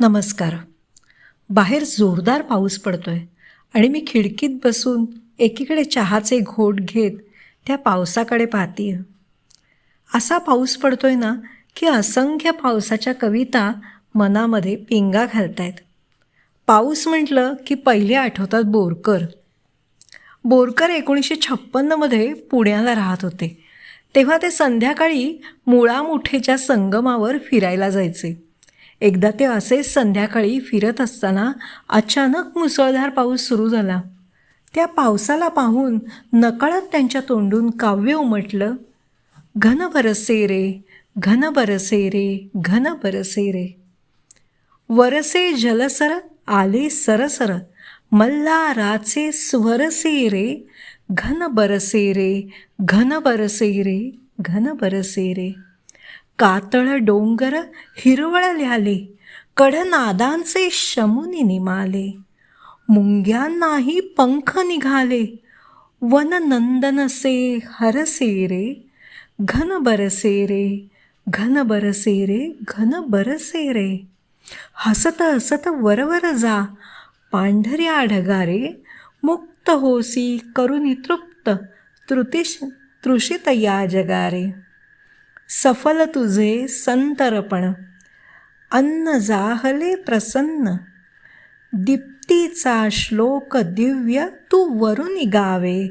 नमस्कार. बाहेर जोरदार पाऊस पडतो आहे आणि मी खिडकीत बसून एकीकडे चहाचे घोट घेत त्या पावसाकडे पाहते असा पाऊस पडतो आहे ना की असंख्य पावसाच्या कविता मनामध्ये पिंगा घालतायत. पाऊस म्हटलं की पहिले आठवतात बोरकर. बोरकर एकोणीसशे छप्पन्नमध्ये पुण्याला राहत होते. तेव्हा ते संध्याकाळी मुळामुठेच्या संगमावर फिरायला जायचे. एकदा ते असेच संध्याकाळी फिरत असताना अचानक मुसळधार पाऊस सुरू झाला. त्या पावसाला पाहून नकळत त्यांच्या तोंडून काव्य उमटलं. घन बरसे रे घन बरसे रे घन बरसे रे. वरसे जलसर आले सरसर. मल्हाराचे स्वरसे रे. घन बरसे रे घन बरसे रे घन बरसे रे. कातळ डोंगर हिरवळल्याले कडनादांचे शमुनी निमाले. मुंग्यांनाही पंख निघाले वन नंदनसे हरसे रे घन बरसे रे घन बरसे रे घन बरसे रे हसत हसत वरवर जा पांढऱ्या ढगारे मुक्त होसी करुणी तृप्त तृतिश तृषित या जगारे. सफल तुझे संतरपण अन्न जाहले प्रसन्न. दीप्तीचा श्लोक दिव्य तू वरून गावे.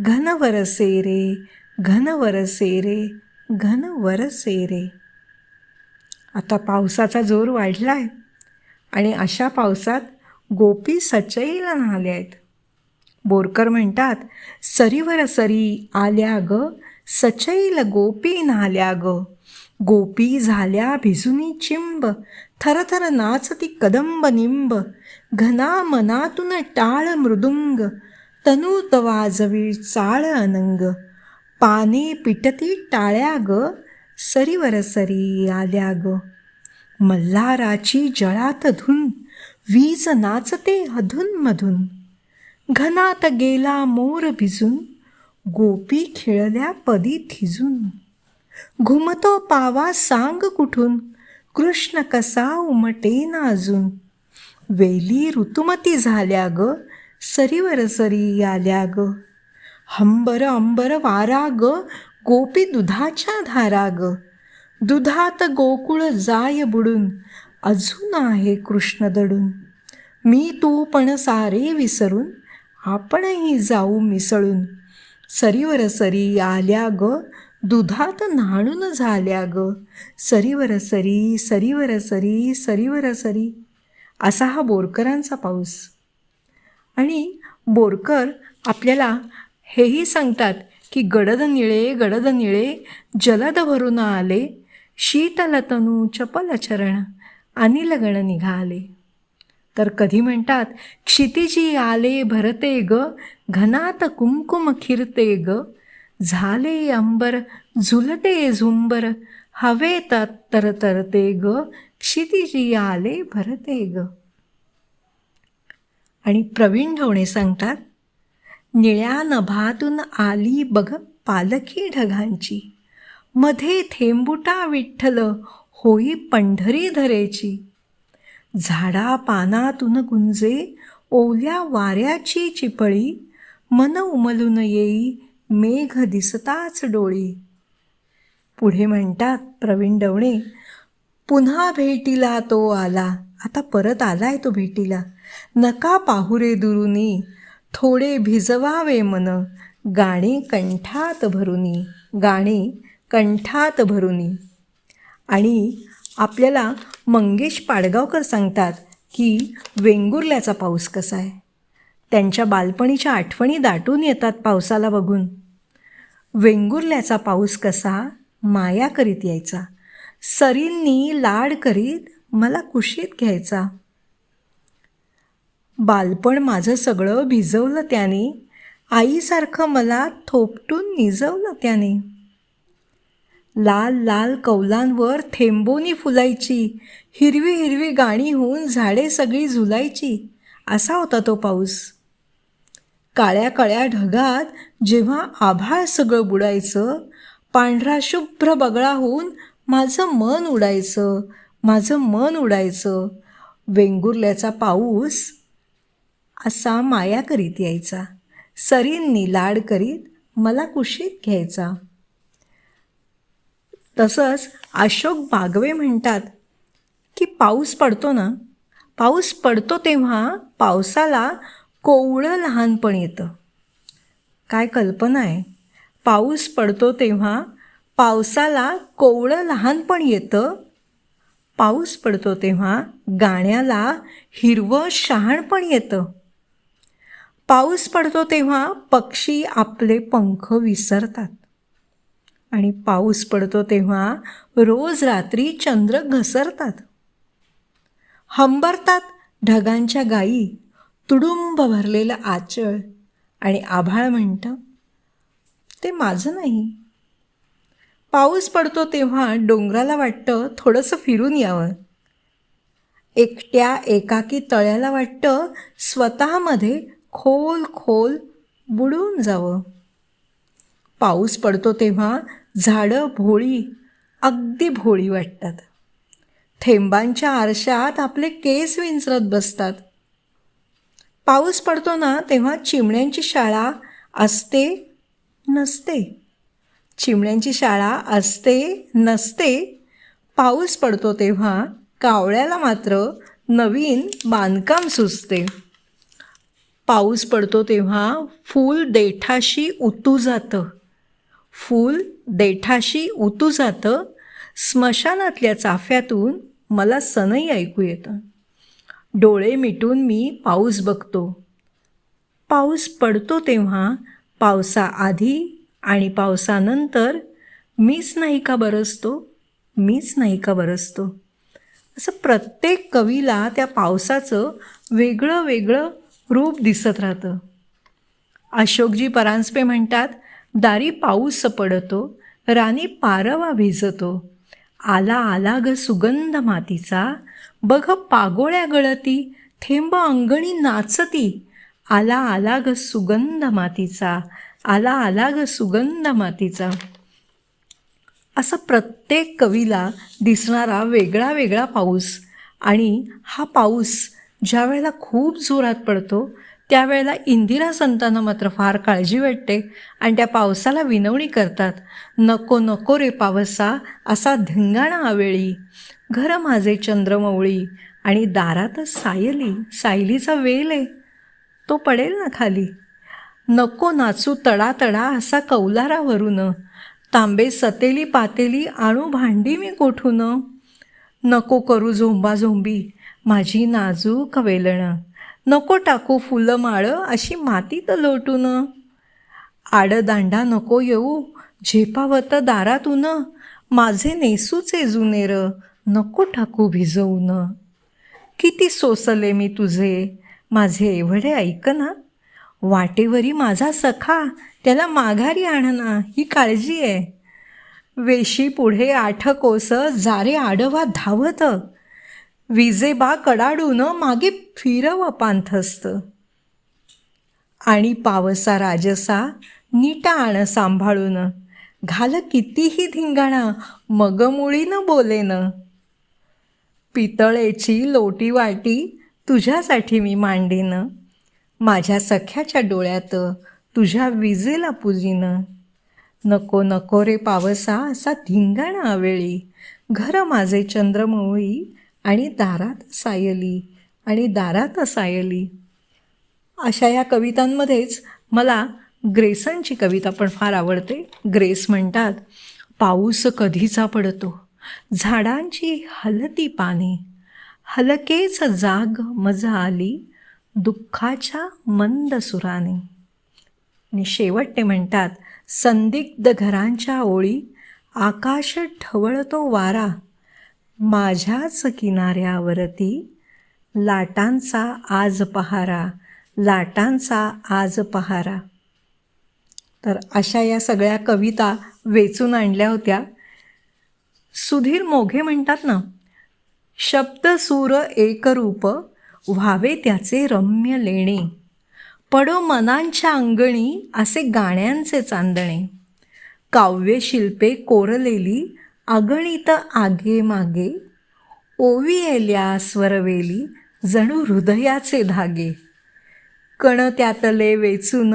घनवरसे रे घनवरसे रे घनवरसे रे आता पावसाचा जोर वाढला आहे आणि अशा पावसात गोपी सचईला नाहल्या आहेत. बोरकर म्हणतात सरीवर सरी आल्या ग सचैल गोपी नाल्या ग गोपी झाल्या भिजुनी चिंब. थरथर नाचती कदंब निंब. घना मनातून टाळ मृदुंग. तनूत वाजवी चाळ अनंग. पाने पिटती टाळ्या ग सरीवर सरी आल्या ग मल्हाराची जळात धुन. वीज नाचते अधून मधून घनात गेला मोर भिजून. गोपी खेळल्या पदी थिजून. घुमतो पावा सांग कुठून? कृष्ण कसा उमटे अजून वेली ऋतुमती झाल्या ग सरीवर सरी आल्या ग. हंबर अंबर वारा ग गोपी दुधाच्या धारा ग. दुधात गोकुळ जाय बुडून अजून आहे कृष्ण दडून. मी तू पण सारे विसरून आपणही जाऊ मिसळून. सरीवर सरी आल्या ग. दुधात न्हाणून झाल्या ग. सरीवर सरी सरीवर सरी सरीवर सरी. असा हा बोरकरांचा पाऊस. आणि बोरकर आपल्याला हेही सांगतात की गडद निळे गडद निळे जलद भरून आले. शीतलतनू चपल चरण अनिलगण निघाले. तर कधी म्हणतात क्षितिजी आले भरते ग घनात कुमकुम खिरते ग. झाले अंबर झुलते झुंबर हवे तर तरते ग क्षितिजी आले भरते ग. आणि प्रवीण ढवणे सांगतात निळ्या नभातून आली बघ पालखी ढगांची. मध्ये थेंबुटा विठ्ठल होई पंढरी धरेची. झाडा पानातून गुंजे ओल्या वाऱ्याची चिपळी मन उमलून येई मेघ दिसताच डोळी. पुढे म्हणतात प्रवीण डवणे पुन्हा भेटीला तो आला. आता परत आलाय तो भेटीला. नका पाहुरे दुरुनी. थोडे भिजवावे मन. गाणे कंठात भरुनी. गाणे कंठात भरुनी. आणि आपल्याला मंगेश पाडगावकर सांगतात की वेंगुर्ल्याचा पाऊस कसा आहे. त्यांच्या बालपणीच्या आठवणी दाटून येतात पावसाला बघून. वेंगुर्ल्याचा पाऊस कसा माया करीत यायचा. सरींनी लाड करीत मला कुशीत घ्यायचा. बालपण माझं सगळं भिजवलं त्याने. आईसारखं मला थोपटून निजवलं त्याने. लाल लाल कौलांवर थेंबोनी फुलायची. हिरवी हिरवी गाणी होऊन झाडे सगळी झुलायची. असा होता तो पाऊस. काळ्या काळ्या ढगात जेव्हा आभाळ सगळं बुडायचं पांढरा शुभ्र बगळा होऊन माझं मन उडायचं माझं मन उडायचं. वेंगुर्ल्याचा पाऊस असा माया करीत यायचा. सरींनी लाड करीत मला कुशीत घ्यायचा. तसंच अशोक बागवे म्हणतात की पाऊस पडतो ना पाऊस पडतो तेव्हा पावसाला कोवळं लहानपण येतं. काय कल्पना आहे? पाऊस पडतो तेव्हा पावसाला कोवळं लहानपण येतं. पाऊस पडतो तेव्हा गाण्याला हिरवं शहाणपण येतं. पाऊस पडतो तेव्हा पक्षी आपले पंख विसरतात. आणि पाऊस पडतो तेव्हा रोज रात्री चंद्र घसरतात. हंबरतात ढगांच्या गायी तुडुंब भरलेलं आचळ आणि आभाळ म्हणतं ते माझं नाही. पाऊस पडतो तेव्हा डोंगराला वाटतं थोडंसं फिरून यावं. एकट्या एकाकी तळ्याला वाटतं स्वतःमध्ये खोल खोल बुडून जावं. पाऊस पडतो तेव्हा झाडं भोळी अगदी भोळी वाटतात. थेंबांच्या आरशात आपले केस विंचरत बसतात. पाऊस पडतो ना तेव्हा चिमण्यांची शाळा असते नसते. चिमण्यांची शाळा असते नसते. पाऊस पडतो तेव्हा कावळ्याला मात्र नवीन बांधकाम सुचते. पाऊस पडतो तेव्हा फूल देठाशी उतू जातं. फूल देठाशी उतू जातं. स्मशानातल्या चाफ्यातून मला सनई ऐकू येतं. डोळे मिटून मी पाऊस बघतो. पाऊस पडतो तेव्हा पावसाआधी आणि पावसानंतर मीच नाही का बरसतो? मीच नाही का बरसतो? असं प्रत्येक कवीला त्या पावसाचं वेगळं वेगळं रूप दिसत राहतं. अशोकजी परांजपे म्हणतात दारी पाऊस पडतो राणी पारवा भिजतो. आला आला ग सुगंध मातीचा बघ पागोळ्या गळती थेंब अंगणी नाचती. आला आला ग सुगंध मातीचा आला आला ग सुगंध मातीचा. असं प्रत्येक कवीला दिसणारा वेगळा वेगळा पाऊस. आणि हा पाऊस ज्या वेळेला खूप जोरात पडतो त्यावेळेला इंदिरा संतांना मात्र फार काळजी वाटते आणि त्या पावसाला विनवणी करतात. नको नको रे पावसा असा धिंगाणा आवेळी घर माझे चंद्रमौळी आणि दारातच सायली सायलीचा वेल आहे. तो पडेल ना खाली. नको नाचू तडा तडा असा कौलारावरून. तांबे सतेली पातेली आणू भांडी मी कोठून. नको करू झोंबा झोंबी माझी नाजूक वेलणं. नको टाकू फुलं माळं अशी मातीत लोटून. आडदांडा नको येऊ झेपावत दारातून. माझे नेसूचे जुनेर नको टाकू भिजवून. किती सोसले मी तुझे माझे एवढे ऐक ना. वाटेवरी माझा सखा त्याला माघारी आणना ही काळजी आहे. वेशी पुढे आठ कोस जारे आडवा धावत. विजेबा कडाडून मागे फिरव पांथस्त आणि पावसा राजसा नीटा सांभाळून. घाल कितीही धिंगाणा मग मुळीनं बोलेन. पितळेची लोटी वाटी तुझ्यासाठी मी मांडीन. माझ्या सख्याच्या डोळ्यात तुझ्या विजेला पुजीन. नको नको रे पावसा असा धिंगाणा वेळी. घर माझे चंद्रमौळी आणि दारात सायली आणि दारात सायली. अशा या कवितांमध्येच मला ग्रेसनची कविता पण फार आवडते. ग्रेस म्हणतात पाऊस कधीचा पडतो झाडांची हलती पाने हलकेच जाग मजा आली दुःखाच्या मंद सुराने. आणि शेवट ते म्हणतात संदिग्ध घरांच्या ओळी आकाश ठवळतो वारा माझ्याच किनाऱ्यावरती लाटांचा आज पहारा लाटांचा आज पहारा. तर अशा या सगळ्या कविता वेचून आणल्या होत्या. सुधीर मोघे म्हणतात ना शब्द सूर एकरूप व्हावे त्याचे रम्य लेणे. पडो मनांच्या अंगणी असे गाण्यांचे चांदणे. काव्यशिल्पे कोरलेली अगणित आगे मागे ओवियेल्या स्वरवेली जणू हृदयाचे धागे. कण त्यातले वेचून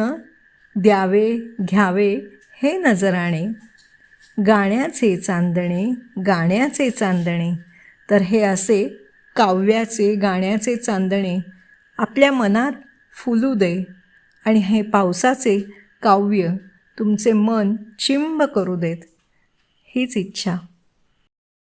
द्यावे घ्यावे हे नजराणे. गाण्याचे चांदणे गाण्याचे चांदणे. तर हे असे काव्याचे गाण्याचे चांदणे. आपल्या मनात फुलू दे आणि हे पावसाचे काव्य तुमचे मन चिंब करू देत. हीच इच्छा.